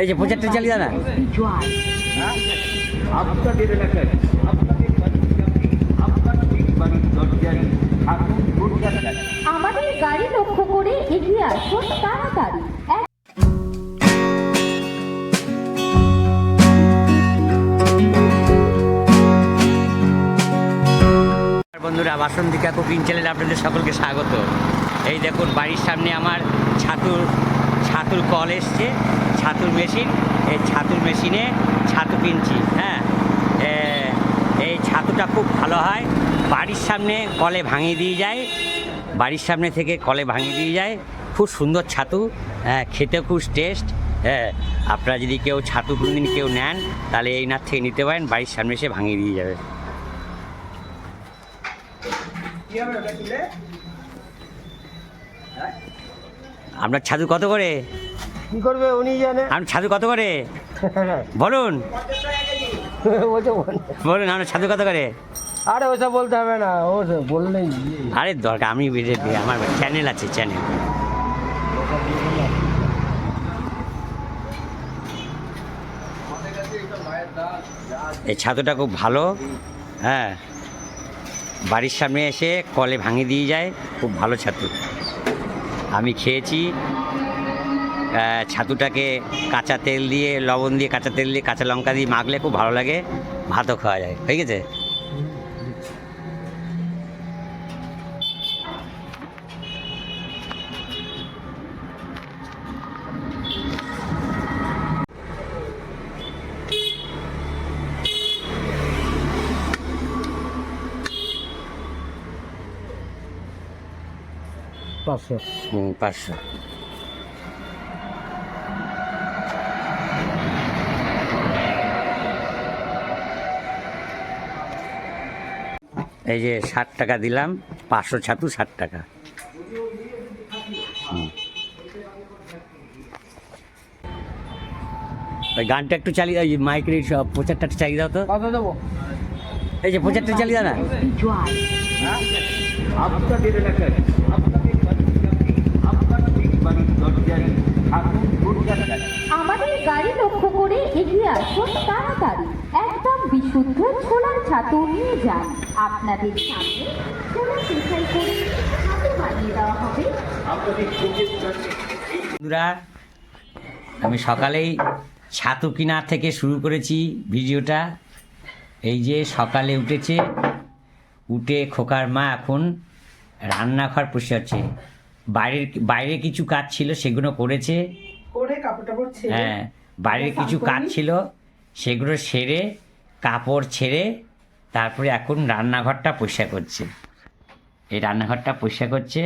এই যে প্রচারটা চালিয়ে না। আপনাদের এলাকায় আপনাদের বাড়ির দরজায় আমাদের গাড়ি লক্ষ্য করে এগিয়ে আসুন তাড়াতাড়ি। বন্ধুরা বাসন্তিকা কুকিং চ্যানেলে আপনাদের সকলকে স্বাগত। এই দেখুন বাড়ির সামনে আমার ছাতুর ছাতুর কল এসছে। ছাতুর মেশিন, এই ছাতুর মেশিনে ছাতু কিনছি হ্যাঁ। এই ছাতুটা খুব ভালো হয়। বাড়ির সামনে কলে ভাঙিয়ে দিয়ে যায়, বাড়ির সামনে থেকে কলে ভাঙিয়ে দিয়ে যায়। খুব সুন্দর ছাতু হ্যাঁ খেতে খুব টেস্ট হ্যাঁ। আপনারা যদি কেউ ছাতু কোনোদিন কেউ নেন, তাহলে এই নার থেকে নিতে পারেন, বাড়ির সামনে এসে ভাঙিয়ে দিয়ে যাবে। আপনার ছাতু কত করে? কি করবে উনি জানে? আপনার ছাতু কত করে? বলুন। বলুন আপনার ছাতু কত করে? আরে ওসব বলতে হবে না ও বললেই আরে দরকার আমি আমার চ্যানেল আছে চ্যানেল এই ছাতুটা খুব ভালো হ্যাঁ। বাড়ির সামনে এসে কলে ভাঙিয়ে দিয়ে যায় খুব ভালো ছাতু। আমি খেয়েছি ছাতুটাকে কাঁচা তেল দিয়ে লবণ দিয়ে কাঁচা তেল দিয়ে কাঁচা লঙ্কা দিয়ে মাখলে খুব ভালো লাগে। ভাতও খাওয়া যায় হয়ে গেছে? পাঁচশো। হুম পাঁচশো। এই যে ষাট টাকা দিলাম পাঁচশো ছাতু ষাট টাকা। ওই গানটা একটু চালিয়ে ওই মাইকের প্রচারটা একটু চালিয়ে দাও তো। কত দেবো? এই যে প্রচারটা চালিয়ে দাও না। আমাদের গাড়ি লক্ষ্য করে এগিয়ে আসুন তাড়াতাড়ি। একদম বিশুদ্ধ ছোলার ছাতু নিয়ে যান। আপনাদের সামনে ছোলা পেশাই করে ছাতু বানিয়ে দেওয়া হবে। বন্ধুরা আমি সকালেই ছাতু কিনা থেকে শুরু করেছি ভিডিওটা। এই যে সকালে উঠেছে উঠে খোকার মা এখন রান্নাঘর আছে বাইরের বাইরে কিছু কাজ ছিল সেগুলো করেছে। হ্যাঁ বাইরের কিছু কাজ ছিল সেগুলো সেরে কাপড় ছেড়ে তারপরে এখন রান্নাঘরটা পরিষ্কার করছে। এই রান্নাঘরটা পরিষ্কার করছে।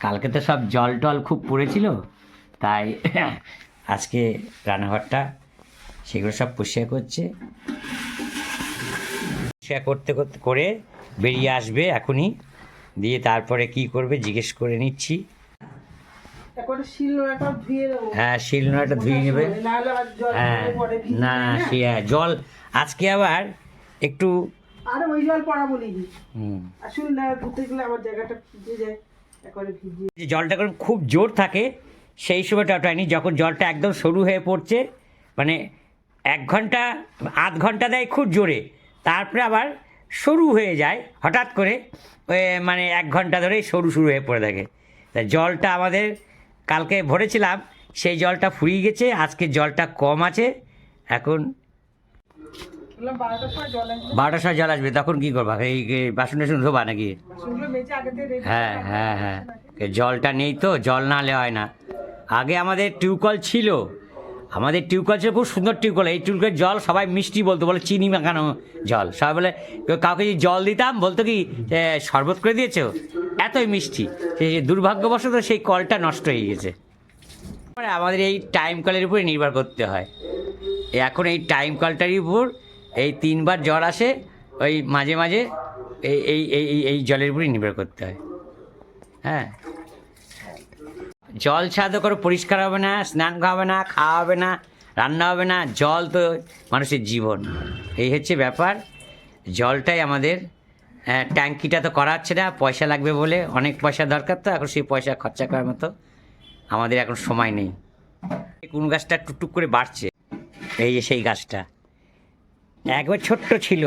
কালকে তো সব জল টল খুব পড়েছিল তাই আজকে রান্নাঘরটা সেগুলো সব পরিষ্কার করছে। পরিষ্কার করতে করতে করে বেরিয়ে আসবে এখনই দিয়ে তারপরে কি করবে জিজ্ঞেস করে নিচ্ছি। হ্যাঁ শিলনোড়াটা ধুয়ে নেবে। হ্যাঁ না না। সে হ্যাঁ, জল আজকে আবার একটু আরে ওই জল পড়া হুম, আসুন না ধুতে গেলে আমার জায়গাটা ভিজে যায় যে জলটা যখন খুব জোর থাকে সেই সময়টা ওঠায়নি যখন জলটা একদম সরু হয়ে পড়ছে মানে এক ঘণ্টা আধ ঘণ্টা দেয় খুব জোরে তারপরে আবার সরু হয়ে যায় হঠাৎ করে মানে এক ঘণ্টা ধরেই সরু শুরু হয়ে পড়ে থাকে। তা জলটা আমাদের কালকে ভরেছিলাম সেই জলটা ফুরিয়ে গেছে আজকে জলটা কম আছে এখন বারোটার সময় জল আসবে। তখন কী করবা? এই বাসন টাসন ধোবা নাকি? হ্যাঁ হ্যাঁ হ্যাঁ। জলটা নেই তো জল না হলে হয় না। আগে আমাদের টিউবকল ছিল। আমাদের টিউবকল ছিল খুব সুন্দর টিউবকল এই টিউবকলের জল সবাই মিষ্টি বলতো বলে চিনি মাখানো জল। সবাই বলে কাউকে যদি জল দিতাম বলতো কি শরবত করে দিয়েছ? এতই মিষ্টি। সেই দুর্ভাগ্যবশত সেই কলটা নষ্ট হয়ে গেছে। আমাদের এই টাইম কলের উপরে নির্ভর করতে হয়। এখন এই টাইম কলটারই উপর এই তিনবার জল আসে ওই মাঝে মাঝে এই এই এই এই- জলের উপরেই নির্ভর করতে হয়। হ্যাঁ। জল ছাড়া করে পরিষ্কার হবে না স্নান হবে না খাওয়া হবে না রান্না হবে না জল তো মানুষের জীবন। এই হচ্ছে ব্যাপার। জলটাই আমাদের হ্যাঁ, ট্যাঙ্কিটা তো করাচ্ছে না পয়সা লাগবে বলে অনেক পয়সা দরকার তো এখন সেই পয়সা খরচা করার মতো আমাদের এখন সময় নেই। কোন গাছটা টুকটুক করে বাড়ছে এই যে সেই গাছটা। একবার ছোট্ট ছিল।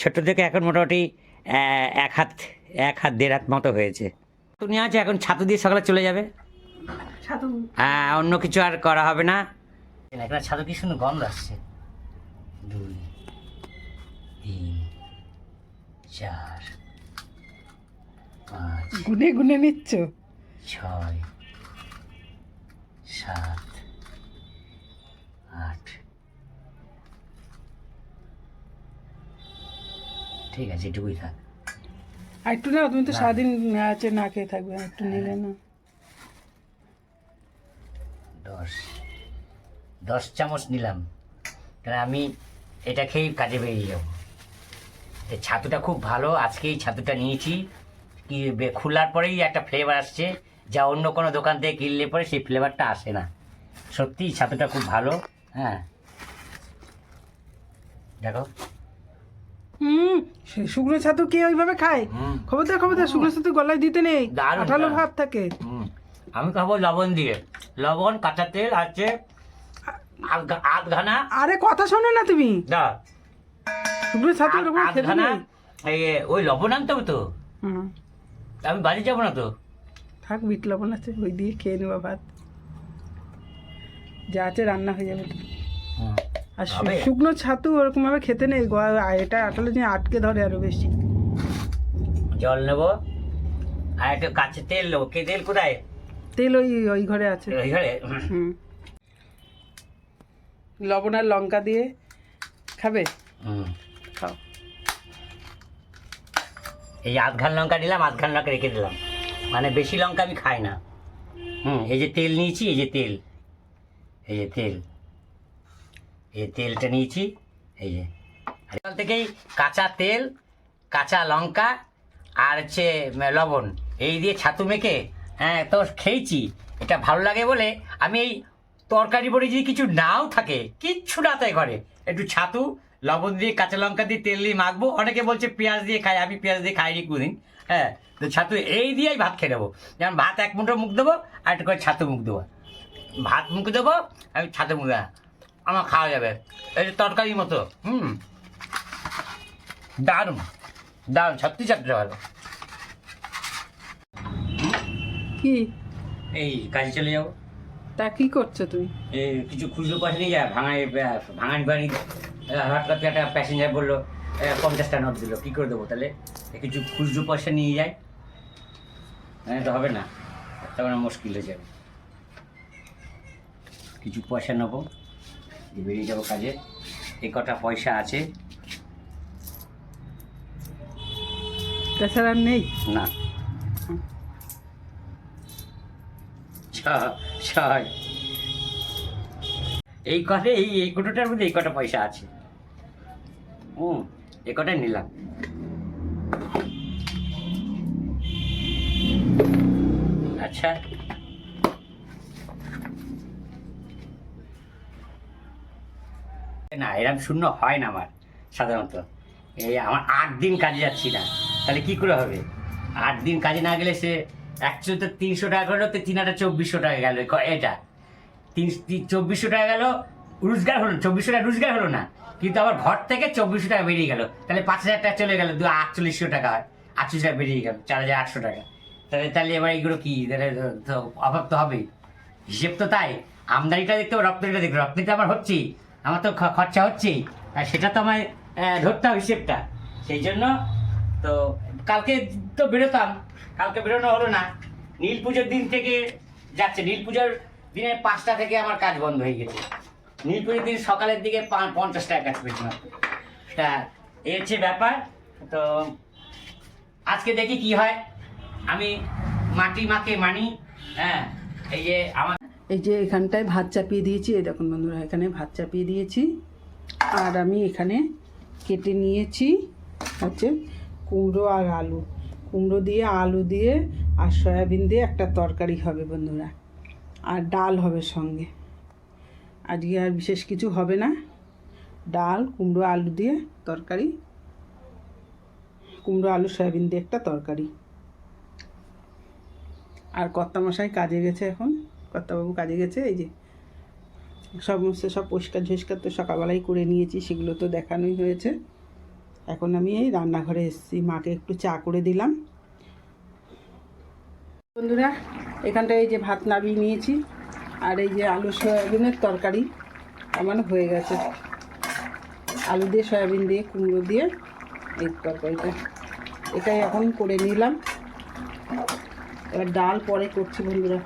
ছোট্ট থেকে এখন মোটামুটি এক হাত এক হাত দেড় হাত মতো হয়েছে। তুমি আছে এখন ছাতু দিয়ে সকালে চলে যাবে? ছাতু। হ্যাঁ অন্য কিছু আর করা হবে না। একটা ছাতু কি সুন্দর গন্ধ আসছে? দুই তিন চার পাঁচ গুনে গুনে নিচ্ছ? ছয় সাত আট ঠিক আছে এটুকুই থাক। আর একটু না তুমি তো সারাদিন আছে না খেয়ে থাকবে একটু নিলে না। দশ। দশ চামচ নিলাম। কারণ আমি এটা খেয়েই কাজে বেরিয়ে যাব। এই ছাতুটা খুব ভালো আজকে এই ছাতুটা নিয়েছি। কি খোলার পরেই একটা ফ্লেভার আসছে যা অন্য কোনো দোকান থেকে কিনলে পরে সেই ফ্লেভারটা আসে না। সত্যি ছাতুটা খুব ভালো হ্যাঁ। দেখো। হুম। শুকনো ছাতু কে ওইভাবে খায়? হুম। খবরদার খবরদার শুকনো ছাতু গলায় দিতে নেই। আঠালো। ভাব থাকে। আমি খাব লবণ দিয়ে। লবণ কাঁচা তেল আছে আধ- আধ ঘানা। আরে কথা শোনো না তুমি। দা শুকনো ছাতু এরকম আধ খেতে নেই। এই ওই লবণ আনতে হবে তো? হুম। আমি বাড়ি যাব না তো? থাক বিট লবণ আছে ওই দিয়ে খেয়ে নেব ভাত। যা আছে রান্না হয়ে যাবে। আর শুকনো ছাতু ওরকম ভাবে খেতে নেই। এটা আটালে যে আটকে ধরে আরও বেশি। জল নেব। আর একটু কাঁচা তেল নেব। কে তেল কোথায়? তেল ওই ওই ঘরে আছে। ওই ঘরে? লবণ আর লঙ্কা দিয়ে খাবে? হুম। খাও। এই আধ ঘান লঙ্কা দিলাম আধ ঘান লঙ্কা রেখে দিলাম। মানে বেশি লঙ্কা আমি খাই না। হুম এই যে তেল নিয়েছি এই যে তেল। এই যে তেল। এই তেলটা নিয়েছি, এই যে। সকাল থেকেই কাঁচা তেল, কাঁচা লঙ্কা আর হচ্ছে লবণ। এই দিয়ে ছাতু মেখে হ্যাঁ তো খেয়েছি। এটা ভালো লাগে বলে আমি এই তরকারি বড়ি যদি কিছু নাও থাকে, কিচ্ছু না তাই ঘরে। একটু ছাতু, লবণ দিয়ে, কাঁচা লঙ্কা দিয়ে তেল দিয়ে মাখবো। অনেকে বলছে পেঁয়াজ দিয়ে খাই, আমি পেঁয়াজ দিয়ে খাইনি কোনদিন। হ্যাঁ তো ছাতু এই দিয়েই ভাত খেয়ে নেব। যেমন ভাত এক মুঠো মুখ দেবো আর একটু করে ছাতু মুখ দেবো। ভাত মুখ দেবো, আমি ছাতু মুখ দেবো। আমার খাওয়া যাবে। এই যে তরকারির মতো হুম। দারুণ দারুণ সত্যি সত্যি ভালো। কি? এই কাজে চলে যাব। তা কি করছ তুমি? এই কিছু খুচরো পয়সা নিয়ে যায় ভাঙাই ভাঙানি বাড়ি। হঠাৎ একটা প্যাসেঞ্জার বলল পঞ্চাশটা নোট দিল কী করে দেবো তাহলে? কিছু খুচরো পয়সা নিয়ে যায়। হ্যাঁ তো হবে না তখন মুশকিল হয়ে যাবে। কিছু পয়সা নেব। বেরিয়ে যাব কাজে। এ কটা পয়সা আছে। তাছাড়া নেই? না। ছয় এই কটে এই এই কোটোটার মধ্যে এই কটা পয়সা আছে। হুম এ কটাই নিলাম। আচ্ছা। না এরকম শূন্য হয় না আমার, সাধারণত। এই আমার আট দিন কাজে যাচ্ছি না, তাহলে কি করে হবে? আট দিন কাজে না গেলে সে অ্যাকচুয়ালি তো তিনশো টাকা করে তো তিন হাজার চব্বিশশো টাকা গেল এটা। তিন চব্বিশশো টাকা গেল, রোজগার হলো, চব্বিশশো টাকা রোজগার হলো না, কিন্তু আবার ঘর থেকে চব্বিশশো টাকা বেরিয়ে গেল, তাহলে পাঁচ হাজার টাকা চলে গেল, দু, আটচল্লিশশো টাকা হয়, আটচল্লিশ টাকা বেরিয়ে গেল, চার হাজার আটশো টাকা। তাহলে তাহলে এবার এগুলো কি অভাব তো হবেই। হিসেব তো তাই, আমদানিটা দেখতে হবে, রপ্তানিটা দেখতে। রপ্তানিটা আমার হচ্ছেই। আমার তো খরচা হচ্ছেই। আর সেটা তো আমায় ধরতে হবে হিসেবটা। সেই জন্য তো কালকে তো বেরোতাম। কালকে বেরোনো হলো না। নীল পুজোর দিন থেকে যাচ্ছে। নীল পুজোর দিনে পাঁচটা থেকে আমার কাজ বন্ধ হয়ে গেছে। নীল পুজোর দিন সকালের দিকে পঞ্চাশ টাকা কাজ পেয়েছিলাম। তা এই হচ্ছে ব্যাপার। তো আজকে দেখি কি হয়। আমি মাটি মাকে মানি হ্যাঁ এই যে আমার এই যে এখানটায় ভাত চাপিয়ে দিয়েছি, এই দেখুন বন্ধুরা, এখানে ভাত চাপিয়ে দিয়েছি। আর আমি এখানে কেটে নিয়েছি হচ্ছে কুমড়ো আর আলু। কুমড়ো দিয়ে, আলু দিয়ে আর সয়াবিন দিয়ে একটা তরকারি হবে বন্ধুরা, আর ডাল হবে সঙ্গে। আজকে আর বিশেষ কিছু হবে না। ডাল, কুমড়ো, আলু দিয়ে তরকারি, কুমড়ো, আলু, সয়াবিন দিয়ে একটা তরকারি। আর কর্তামশাই কাজে গেছে এখন। কর্তাবাবু কাজে গেছে, এই যে সমস্ত সব পরিষ্কার ঝরিষ্কার তো সকালবেলাই করে নিয়েছি, সেগুলো তো দেখানোই হয়েছে। এখন আমি এই রান্নাঘরে এসেছি, মাকে একটু চা করে দিলাম। বন্ধুরা, এখানটায় এই যে ভাত নামিয়ে নিয়েছি, আর এই যে আলু সয়াবিনের তরকারি আমার হয়ে গেছে। আলু দিয়ে সয়াবিন দিয়ে, কুমড়ো দিয়ে এই তরকারিটা। এটাই এখন করে নিলাম। এবার ডাল পরে করছি বন্ধুরা।